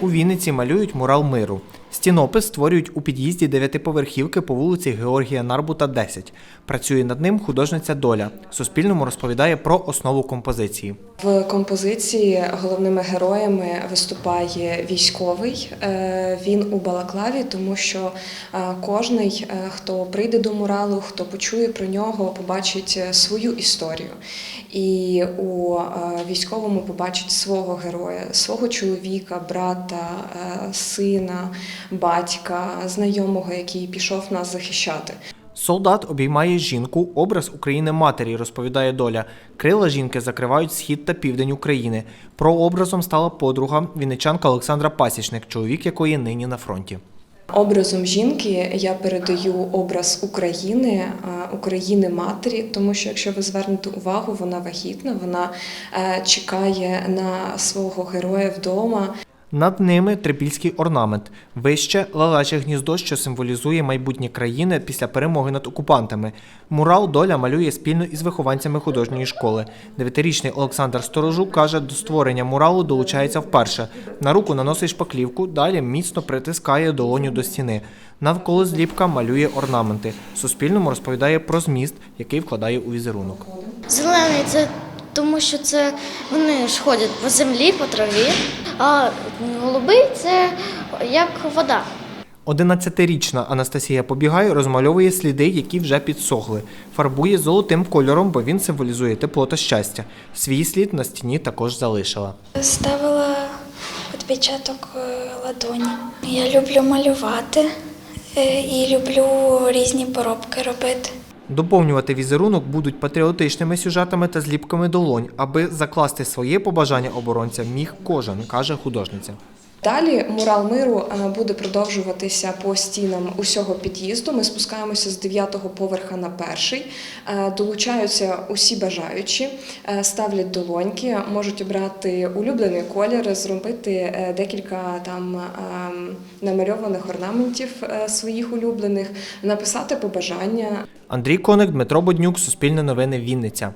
У Вінниці малюють мурал миру. Стінопис створюють у під'їзді дев'ятиповерхівки по вулиці Георгія Нарбута, 10. Працює над ним художниця Доля. Суспільному розповідає про основу композиції. В композиції головними героями виступає військовий. Е, Він у Балаклаві, тому що е, кожний, е, хто прийде до муралу, хто почує про нього, побачить свою історію. І у військовому побачить свого героя, свого чоловіка, брата, сина, батька, знайомого, який пішов нас захищати. Солдат обіймає жінку, образ України матері, розповідає доля. Крила жінки закривають схід та південь України. Прообразом стала подруга вінничанка Олександра Пасічник, чоловік якої нині на фронті. Образом жінки я передаю образ України, е, України матері, тому що якщо ви звернете увагу, вона вагітна, вона е, чекає на свого героя вдома. Над ними трипільський орнамент, вище лалаче гніздо, що символізує майбутнє країни після перемоги над окупантами. Мурал доля малює спільно із вихованцями художньої школи. Дев'ятирічний Олександр Сторожук каже, до створення муралу долучається вперше. На руку наносить шпаклівку, далі міцно притискає долоню до стіни. Навколо зліпка малює орнаменти. Суспільному розповідає про зміст, який вкладає у візерунок. Зелений це тому, що це вони ж ходять по землі, по траві, а голубий це як вода. 11-річна Анастасія Побігай розмальовує сліди, які вже підсохли. Фарбує золотим кольором, бо він символізує тепло та щастя. Свій слід на стіні також залишила. Ставила відпечаток е, ладоні. Я люблю малювати е, і люблю різні поробки робити. Доповнювати візерунок будуть патріотичними сюжетами та зліпками долонь, аби закласти своє побажання оборонця міг кожен, каже художниця. Далі мурал миру е, буде продовжуватися по стінам усього під'їзду. Ми спускаємося з 9-го поверха на перший. Е, Долучаються усі бажаючі, е, ставлять долоньки, можуть обрати улюблений колір, зробити декілька там намальованих орнаментів своїх улюблених, написати побажання. Андрій Коник, Дмитро Боднюк, Суспільне новини, Вінниця.